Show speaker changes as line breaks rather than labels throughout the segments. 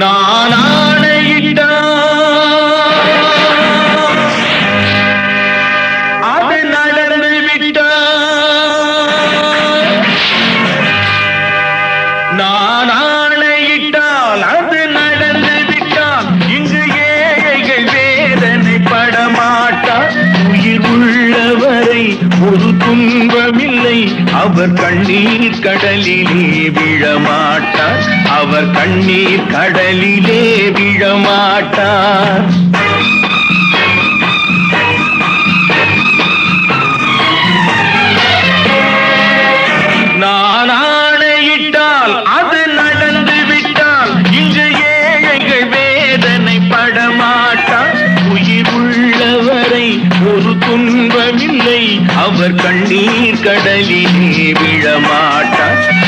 நான் அது நடந்து விட்டால் நான் ஆணையிட்டால் அது நடந்து விட்டால் இங்கு ஏழைகள் வேதனை படமாட்டார் உயிர் உள்ளவரை ஒரு துன்பமில்லை. அவர் கண்ணீர் கடலிலே விழமாட்டார் அவர் கண்ணீர் கடலிலே விழமாட்டார். நான் ஆணையிட்டால் அது நடந்து விட்டால் இங்கு ஏழைகள் வேதனை படமாட்டார். உயிர் உள்ளவரை ஒரு துன்பமில்லை அவர் கண்ணீர் கடலிலே விழமாட்டார்.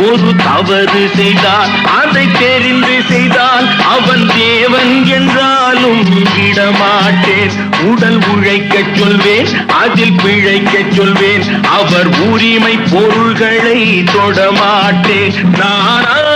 ஒரு தவறு செய்தால் அதை தெரிந்து செய்தால் அவன் தேவன் என்றாலும் விடமாட்டேன். உடல் உழைக்கச் சொல்வேன் அதில் பிழைக்கச் சொல்வேன். அவர் உரிமை பொருள்களை தொடமாட்டேன் நானா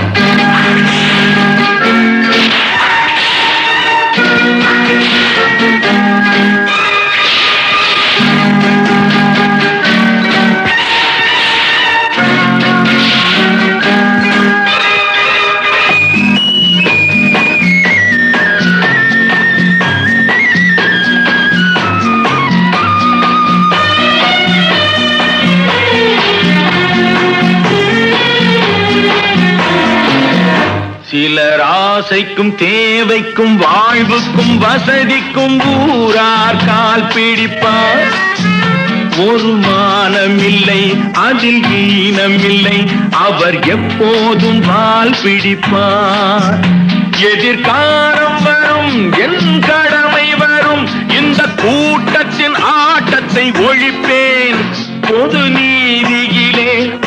சிலர் ஆசைக்கும் தேவைக்கும் வாழ்வுக்கும் வசதிக்கும் ஊரார் கால் பிடிப்பார். ஒரு மானம் இல்லை அதில் ஈனம் இல்லை அவர் எப்போதும் வால் பிடிப்பார். எதிர்காலம் வரும் என் கடமை வரும் இந்த கூட்டத்தின் ஆட்டத்தை ஒழிப்பேன். பொது நீ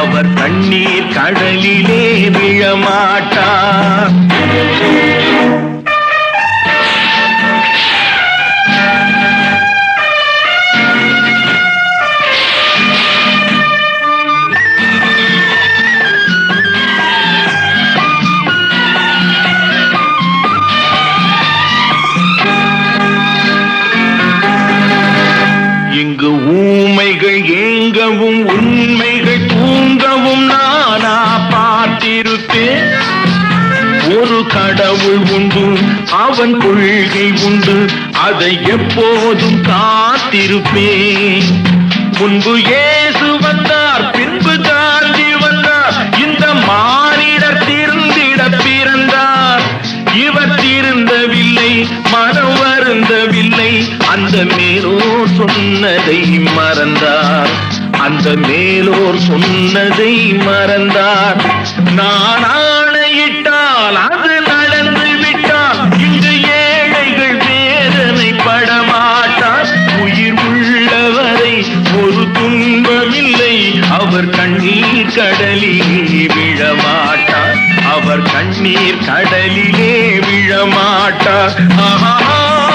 அவர் கண்ணீர் கடலிலே விழமாட்டார். உண்மைகள் தூங்கவும் நானா பார்த்திருப்பேன் ஒரு கடவுள் உண்டு அவன் கொள்கை உண்டு அதை எப்போதும் காத்திருப்பேன் முன்பு ஏசு வந்தார் பின்பு காந்தி வந்தார் இந்த மானிடர் திருந்திட பிறந்தார். இவர் திருந்தவில்லை மனம் வருந்தவில்லை அந்த மேலோ சொன்னதை மறந்தார். அந்த மேலோர் சொன்னதை மறந்தார். நான் ஆணையிட்டால் அது நடந்து விட்டால் இங்கு ஏழைகள் வேதனை படமாட்டார் உயிர் உள்ளவரை ஒரு துன்பமில்லை. அவர் கண்ணீர் கடலிலே விழமாட்டார். அவர் கண்ணீர் கடலிலே விழமாட்டார். ஆஹா.